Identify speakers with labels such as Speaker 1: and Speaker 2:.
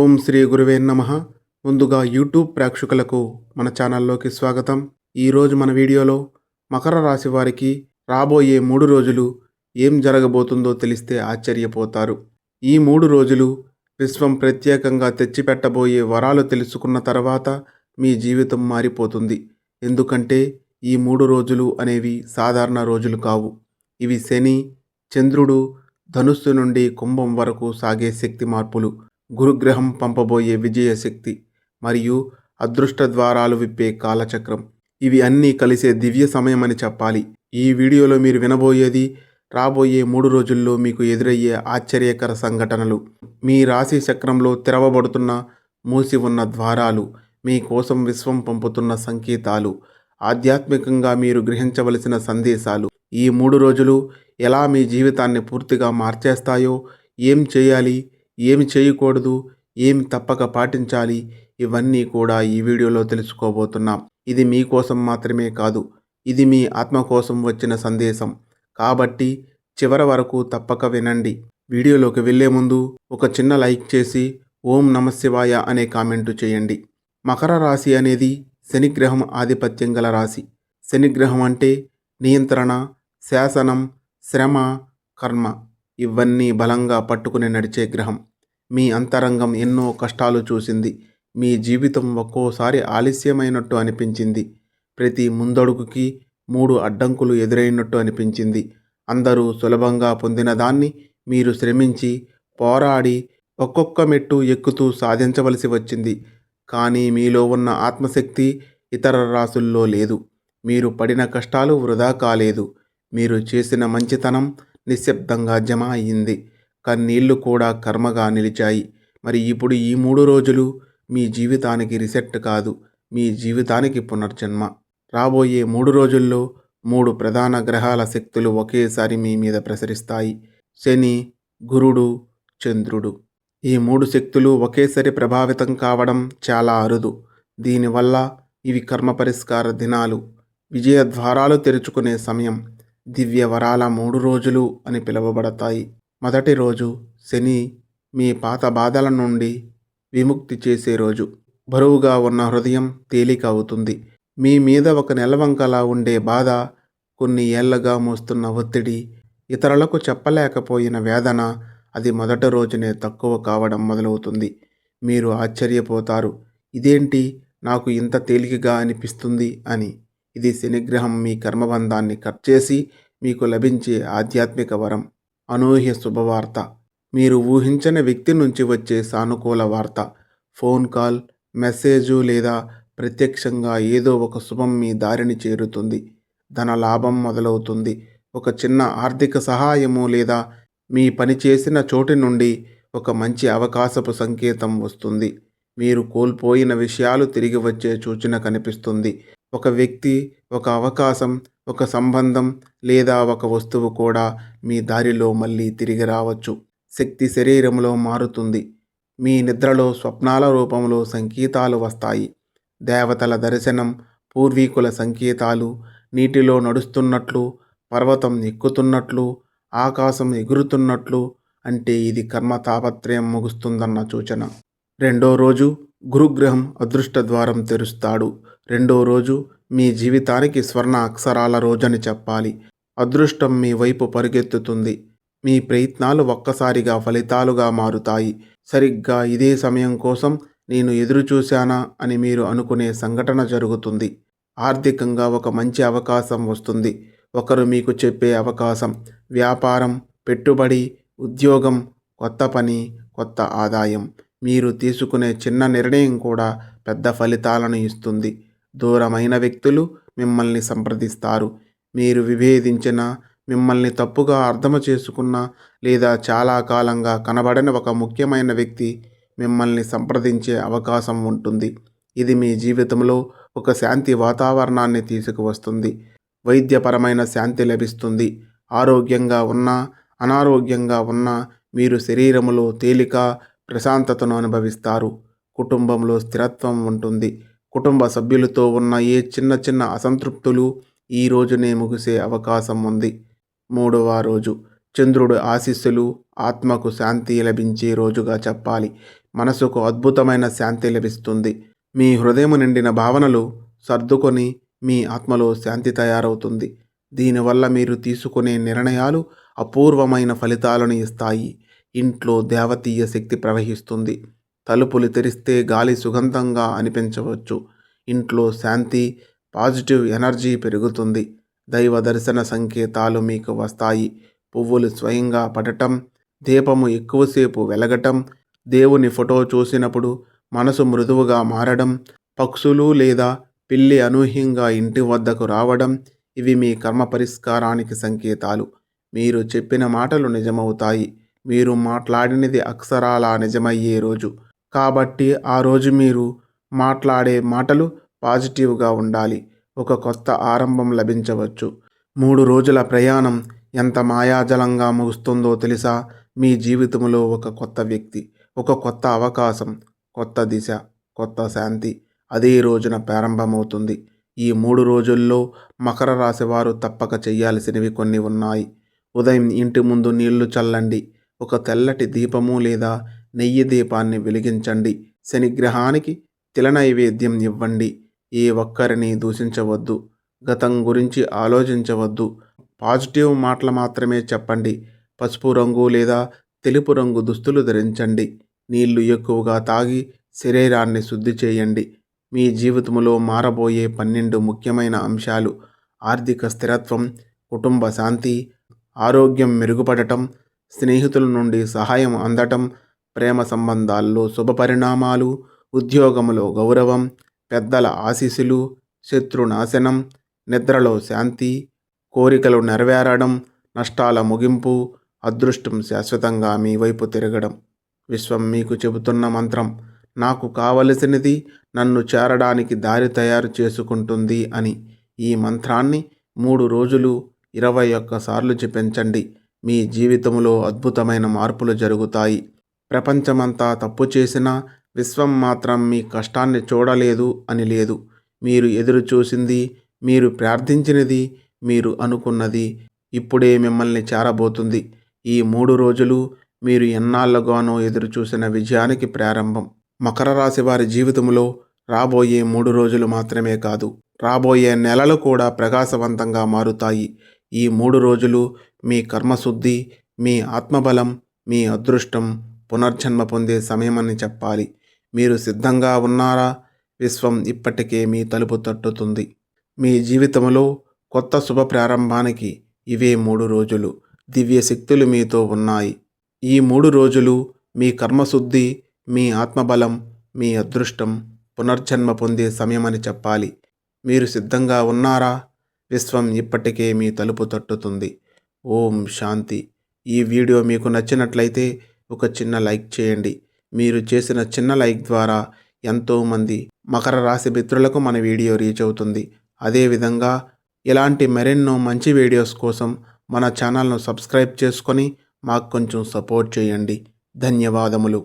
Speaker 1: ఓం శ్రీ గురువే నమ. ముందుగా యూట్యూబ్ ప్రేక్షకులకు మన ఛానల్లోకి స్వాగతం. ఈరోజు మన వీడియోలో మకర రాశి వారికి రాబోయే మూడు రోజులు ఏం జరగబోతుందో తెలిస్తే ఆశ్చర్యపోతారు. ఈ మూడు రోజులు విశ్వం ప్రత్యేకంగా తెచ్చిపెట్టబోయే వరాలు తెలుసుకున్న తర్వాత మీ జీవితం మారిపోతుంది. ఎందుకంటే ఈ మూడు రోజులు అనేవి సాధారణ రోజులు కావు. ఇవి శని చంద్రుడు ధనుస్సు నుండి కుంభం వరకు సాగే శక్తి మార్పులు. గురుగ్రహం పంపబోయే విజయశక్తి మరియు అదృష్ట ద్వారాలు విప్పే కాలచక్రం. ఇవి అన్నీ కలిసే దివ్య సమయం అని చెప్పాలి. ఈ వీడియోలో మీరు వినబోయేది రాబోయే మూడు రోజుల్లో మీకు ఎదురయ్యే ఆశ్చర్యకర సంఘటనలు. మీ రాశి చక్రంలో తెరవబడుతున్న మూసి ఉన్న ద్వారాలు మీకోసం విశ్వం పంపుతున్న సంకేతాలు. ఆధ్యాత్మికంగా మీరు గ్రహించవలసిన సందేశాలు. ఈ మూడు రోజులు ఎలా మీ జీవితాన్ని పూర్తిగా మార్చేస్తాయో ఏం చేయాలి ఏమి చేయకూడదు ఏమి తప్పక పాటించాలి ఇవన్నీ కూడా ఈ వీడియోలో తెలుసుకోబోతున్నాం. ఇది మీకోసం మాత్రమే కాదు ఇది మీ ఆత్మ కోసం వచ్చిన సందేశం. కాబట్టి చివరి వరకు తప్పక వినండి. వీడియోలోకి వెళ్ళే ముందు ఒక చిన్న లైక్ చేసి ఓం నమశివాయ అనే కామెంటు చేయండి. మకర రాశి అనేది శనిగ్రహం ఆధిపత్యం గల రాశి. శనిగ్రహం అంటే నియంత్రణ శాసనం శ్రమ కర్మ. ఇవన్నీ బలంగా పట్టుకుని నడిచే గ్రహం. మీ అంతరంగం ఎన్నో కష్టాలు చూసింది. మీ జీవితం ఒక్కోసారి ఆలస్యమైనట్టు అనిపించింది. ప్రతి ముందడుగుకి మూడు అడ్డంకులు ఎదురైనట్టు అనిపించింది. అందరూ సులభంగా పొందిన దాన్ని మీరు శ్రమించి పోరాడి ఒక్కొక్క మెట్టు ఎక్కుతూ సాధించవలసి వచ్చింది. కానీ మీలో ఉన్న ఆత్మశక్తి ఇతర రాసుల్లో లేదు. మీరు పడిన కష్టాలు వృధా కాలేదు. మీరు చేసిన మంచితనం నిశ్శబ్దంగా జమ అయ్యింది కన్నీళ్ళు కూడా కర్మగా నిలిచాయి. మరి ఇప్పుడు ఈ మూడు రోజులు మీ జీవితానికి రిసెట్ కాదు. మీ జీవితానికి పునర్జన్మ. రాబోయే మూడు రోజుల్లో మూడు ప్రధాన గ్రహాల శక్తులు ఒకేసారి మీ మీద ప్రసరిస్తాయి. శని గురుడు చంద్రుడు. ఈ మూడు శక్తులు ఒకేసారి ప్రభావితం కావడం చాలా అరుదు. దీనివల్ల ఇవి కర్మ పరిష్కార దినాలు. విజయ ద్వారాలు తెరుచుకునే సమయం. దివ్య వరాల మూడు రోజులు అని పిలువబడతాయి. మొదటి రోజు శని మీ పాత బాధల నుండి విముక్తి చేసే రోజు. బరువుగా ఉన్న హృదయం తేలిక అవుతుంది. మీ మీద ఒక నెలవంకలా ఉండే బాధ కొన్ని ఏళ్ళగా మోస్తున్న ఒత్తిడి ఇతరులకు చెప్పలేకపోయిన వేదన అది మొదటి రోజునే తక్కువ కావడం మొదలవుతుంది. మీరు ఆశ్చర్యపోతారు. ఇదేంటి? నాకు ఇంత తేలికగా అనిపిస్తుంది అని. ఇది శనిగ్రహం మీ కర్మబంధాన్ని కట్ చేసి మీకు లభించే ఆధ్యాత్మిక వరం. అనూహ్య శుభవార్త. మీరు ఊహించని వ్యక్తి నుంచి వచ్చే సానుకూల వార్త. ఫోన్ కాల్ మెసేజు లేదా ప్రత్యక్షంగా ఏదో ఒక శుభం మీ దారిని చేరుతుంది. ధన లాభం మొదలవుతుంది. ఒక చిన్న ఆర్థిక సహాయము లేదా మీ పని చేసిన చోటి నుండి ఒక మంచి అవకాశపు సంకేతం వస్తుంది. మీరు కోల్పోయిన విషయాలు తిరిగి వచ్చే సూచన కనిపిస్తుంది. ఒక వ్యక్తి ఒక అవకాశం ఒక సంబంధం లేదా ఒక వస్తువు కూడా మీ దారిలో మళ్ళీ తిరిగి రావచ్చు. శక్తి శరీరంలో మారుతుంది. మీ నిద్రలో స్వప్నాల రూపంలో సంకేతాలు వస్తాయి. దేవతల దర్శనం పూర్వీకుల సంకేతాలు నీటిలో నడుస్తున్నట్లు పర్వతం ఎక్కుతున్నట్లు ఆకాశం ఎగురుతున్నట్లు అంటే ఇది కర్మ తాపత్రయం ముగుస్తుందన్న సూచన. రెండో రోజు గురుగ్రహం అదృష్ట ద్వారం తెరుస్తాడు. రెండో రోజు మీ జీవితానికి స్వర్ణ అక్షరాల రోజని చెప్పాలి. అదృష్టం మీ వైపు పరిగెత్తుతుంది. మీ ప్రయత్నాలు ఒక్కసారిగా ఫలితాలుగా మారుతాయి. సరిగ్గా ఇదే సమయం కోసం నేను ఎదురు చూశానా అని మీరు అనుకునే సంఘటన జరుగుతుంది. ఆర్థికంగా ఒక మంచి అవకాశం వస్తుంది. ఒకరు మీకు చెప్పే అవకాశం వ్యాపారం పెట్టుబడి ఉద్యోగం కొత్త పని కొత్త ఆదాయం. మీరు తీసుకునే చిన్న నిర్ణయం కూడా పెద్ద ఫలితాలను ఇస్తుంది. దూరమైన వ్యక్తులు మిమ్మల్ని సంప్రదిస్తారు. మీరు విభేదించిన మిమ్మల్ని తప్పుగా అర్థం చేసుకున్న లేదా చాలా కాలంగా కనబడని ఒక ముఖ్యమైన వ్యక్తి మిమ్మల్ని సంప్రదించే అవకాశం ఉంటుంది. ఇది మీ జీవితంలో ఒక శాంతి వాతావరణాన్ని తీసుకువస్తుంది. వైద్యపరమైన శాంతి లభిస్తుంది. ఆరోగ్యంగా ఉన్నా అనారోగ్యంగా ఉన్నా మీరు శరీరములో తేలిక ప్రశాంతతను అనుభవిస్తారు. కుటుంబంలో స్థిరత్వం ఉంటుంది. కుటుంబ సభ్యులతో ఉన్న ఏ చిన్న చిన్న అసంతృప్తులు ఈ రోజునే ముగిసే అవకాశం ఉంది. మూడవ రోజు. చంద్రుడు ఆశీస్సులు ఆత్మకు శాంతి లభించే రోజుగా చెప్పాలి. మనసుకు అద్భుతమైన శాంతి లభిస్తుంది. మీ హృదయం నిండిన భావనలు సర్దుకొని మీ ఆత్మలో శాంతి తయారవుతుంది. దీనివల్ల మీరు తీసుకునే నిర్ణయాలు అపూర్వమైన ఫలితాలను ఇస్తాయి. ఇంట్లో దేవతీయ శక్తి ప్రవహిస్తుంది. తలుపులు తెరిస్తే గాలి సుగంధంగా అనిపించవచ్చు. ఇంట్లో శాంతి పాజిటివ్ ఎనర్జీ పెరుగుతుంది. దైవ దర్శన సంకేతాలు మీకు వస్తాయి. పువ్వులు స్వయంగా పడటం దీపము ఎక్కువసేపు వెలగటం దేవుని ఫోటో చూసినప్పుడు మనసు మృదువుగా మారడం పక్షులు లేదా పిల్లి అనూహ్యంగా ఇంటి వద్దకు రావడం ఇవి మీ కర్మ పరిష్కారానికి సంకేతాలు. మీరు చెప్పిన మాటలు నిజమవుతాయి. మీరు మాట్లాడినది అక్షరాలా నిజమయ్యే రోజు. కాబట్టి ఆ రోజు మీరు మాట్లాడే మాటలు పాజిటివ్గా ఉండాలి. ఒక కొత్త ఆరంభం లభించవచ్చు. మూడు రోజుల ప్రయాణం ఎంత మాయాజలంగా ముగుస్తుందో తెలుసా? మీ జీవితంలో ఒక కొత్త వ్యక్తి ఒక కొత్త అవకాశం కొత్త దిశ కొత్త శాంతి. అదే రోజున ప్రారంభమవుతుంది. ఈ మూడు రోజుల్లో మకర రాశి వారు తప్పక చేయాల్సినవి కొన్ని ఉన్నాయి. ఉదయం ఇంటి ముందు నీళ్ళు చల్లండి. ఒక తెల్లటి దీపము లేదా నెయ్యి దీపాన్ని వెలిగించండి. శనిగ్రహానికి తిల నైవేద్యం ఇవ్వండి. ఏ ఒక్కరిని దూషించవద్దు. గతం గురించి ఆలోచించవద్దు. పాజిటివ్ మాటలు మాత్రమే చెప్పండి. పసుపు రంగు లేదా తెలుపు రంగు దుస్తులు ధరించండి. నీళ్ళు ఎక్కువగా తాగి శరీరాన్ని శుద్ధి చేయండి. మీ జీవితంలో మారబోయే పన్నెండు ముఖ్యమైన అంశాలు ఆర్థిక స్థిరత్వం కుటుంబ శాంతి ఆరోగ్యం మెరుగుపడటం స్నేహితుల నుండి సహాయం అందటం ప్రేమ సంబంధాల్లో శుభ పరిణామాలు ఉద్యోగంలో గౌరవం పెద్దల ఆశీస్సులు శత్రునాశనం నిద్రలో శాంతి కోరికలు నెరవేరడం నష్టాల ముగింపు అదృష్టం శాశ్వతంగా మీ వైపు తిరగడం. విశ్వం మీకు చెబుతున్న మంత్రం నాకు కావలసినది నన్ను చేరడానికి దారి తయారు చేసుకుంటుంది అని. ఈ మంత్రాన్ని మూడు రోజులు ఇరవై ఒక్కసార్లు జపించండి. మీ జీవితంలో అద్భుతమైన మార్పులు జరుగుతాయి. ప్రపంచమంతా తప్పు చేసినా విశ్వం మాత్రం మీ కష్టాన్ని చూడలేదు అని లేదు. మీరు ఎదురు చూసింది మీరు ప్రార్థించినది మీరు అనుకున్నది ఇప్పుడే మిమ్మల్ని చేరబోతుంది. ఈ మూడు రోజులు మీరు ఎన్నాళ్ళగానో ఎదురు చూసిన విజయానికి ప్రారంభం. మకర రాశి వారి జీవితంలో రాబోయే మూడు రోజులు మాత్రమే కాదు రాబోయే నెలలు కూడా ప్రకాశవంతంగా మారుతాయి. ఈ మూడు రోజులు మీ కర్మశుద్ధి మీ ఆత్మబలం మీ అదృష్టం పునర్జన్మ పొందే సమయమని చెప్పాలి. మీరు సిద్ధంగా ఉన్నారా? విశ్వం ఇప్పటికే మీ తలుపు తట్టుతుంది. మీ జీవితంలో కొత్త శుభ ప్రారంభానికి ఇవే మూడు రోజులు. దివ్య శక్తులు మీతో ఉన్నాయి. ఈ మూడు రోజులు మీ కర్మశుద్ధి మీ ఆత్మబలం మీ అదృష్టం పునర్జన్మ పొందే సమయమని చెప్పాలి. మీరు సిద్ధంగా ఉన్నారా? విశ్వం ఇప్పటికే మీ తలుపు తట్టుతుంది. ఓం శాంతి. ఈ వీడియో మీకు నచ్చినట్లయితే ఒక చిన్న లైక్ చేయండి. మీరు చేసిన చిన్న లైక్ ద్వారా ఎంతోమంది మకర రాశి మిత్రులకు మన వీడియో రీచ్ అవుతుంది. అదేవిధంగా ఇలాంటి మరెన్నో మంచి వీడియోస్ కోసం మన ఛానల్ను సబ్స్క్రైబ్ చేసుకొని మాకు కొంచెం సపోర్ట్ చేయండి. ధన్యవాదములు.